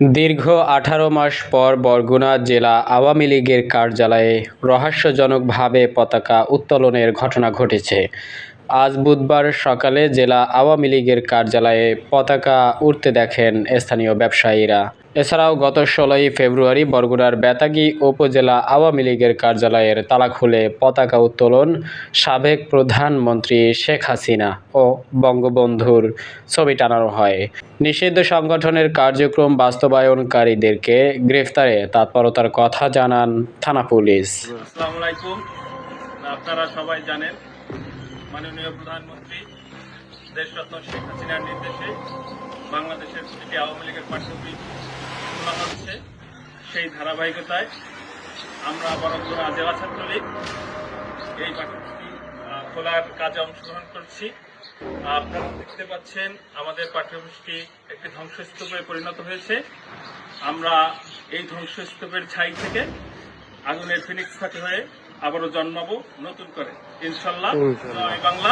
দীর্ঘ আঠারো মাস পর বরগুনা জেলা আওয়ামী লীগের কার্যালয়ে রহস্যজনকভাবে পতাকা উত্তোলনের ঘটনা ঘটেছে। আজ বুধবার সকালে জেলা আওয়ামী লীগের কার্যালয়ে পতাকা উঠতে দেখেন স্থানীয় ব্যবসায়ীরা। এছাড়াও গত ষোলোই ফেব্রুয়ারি বরগুড়ার বেতাগী উপজেলা আওয়ামী লীগের কার্যালয়ের তালা খুলে পতাকা উত্তোলন সাবেক প্রধানমন্ত্রী শেখ হাসিনা ও বঙ্গবন্ধুর ছবি টানানো হয়। নিষিদ্ধ সংগঠনের কার্যক্রম বাস্তবায়নকারীদেরকে গ্রেফতারে, তৎপরতার কথা জানান থানা পুলিশ। আপনারা সবাই জানেন, মাননীয় প্রধানমন্ত্রী দেশরত্ন শেখ হাসিনার নির্দেশে বাংলাদেশের প্রতিটি আওয়ামী লীগের পাঠ্যবই খোলা হচ্ছে সেই ধারাবাহিকতায়। আমরা বরগুনা জেলা ছাত্রলীগ এই পাঠ্যপুস্তক খোলার কাজে অংশগ্রহণ করছি। আপনারা দেখতে পাচ্ছেন আমাদের পাঠ্যপুস্তকটি একটি ধ্বংসস্তূপে পরিণত হয়েছে। আমরা এই ধ্বংসস্তূপের ছাই থেকে আগুনের ফিনিক্স ফাঁকি হয়ে আবারও জন্মাবো নতুন করে। ইনশাল্লাহ জয় বাংলা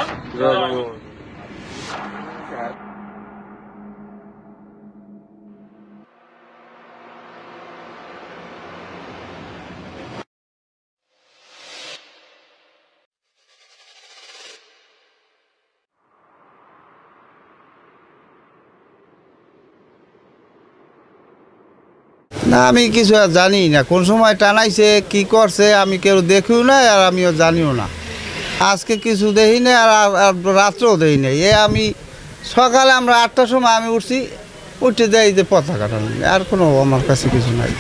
না, আমি কিছু আর জানি না। কোন সময় টানাইছে, কি করছে, আমি কেউ দেখিও না আর আমিও জানিও না। আজকে কিছু দেখি না আর রাত্রেও দেখি না এ আমি সকালে আমরা আটটার সময় আমি উঠছি, উঠে দেয় যে পতাকা টানি আর কোনো আমার কাছে কিছু নাই।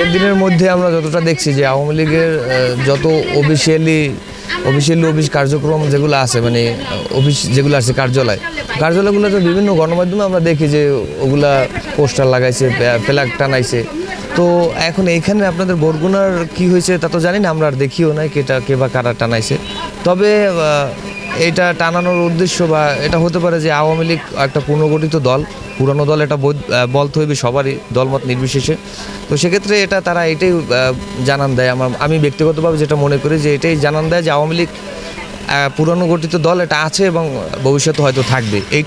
এর দিনের মধ্যে আমরা যতটা দেখছি যে আওয়ামী লীগের যত অফিসিয়ালি অফিসিয়ালি অফিস কার্যক্রম যেগুলো আছে মানে অফিস যেগুলো আছে কার্যালয়, কার্যালয়গুলোতে বিভিন্ন গণমাধ্যমে আমরা দেখি যে ওগুলা পোস্টার লাগাইছে ফ্ল্যাগ টানাইছে। তো এখন এইখানে আপনাদের বরগুনার কি হয়েছে তা তো জানি না, আমরা আর দেখিও নাই কেটা, কে বা কারা টানাইছে। তবে এটা টানানোর উদ্দেশ্য বা এটা হতে পারে যে আওয়ামী লীগ একটা পুনর্গঠিত দল, পুরনো দল, এটা বল হইবে সবারই দলমত নির্বিশেষে। তো সেক্ষেত্রে এটা তারা এটাই জানান দেয়। আমার, আমি ব্যক্তিগতভাবে যেটা মনে করি যে এটাই জানান দেয় যে আওয়ামী লীগ পুরনো গঠিত দল এটা আছে এবং ভবিষ্যতে হয়তো থাকবে। এই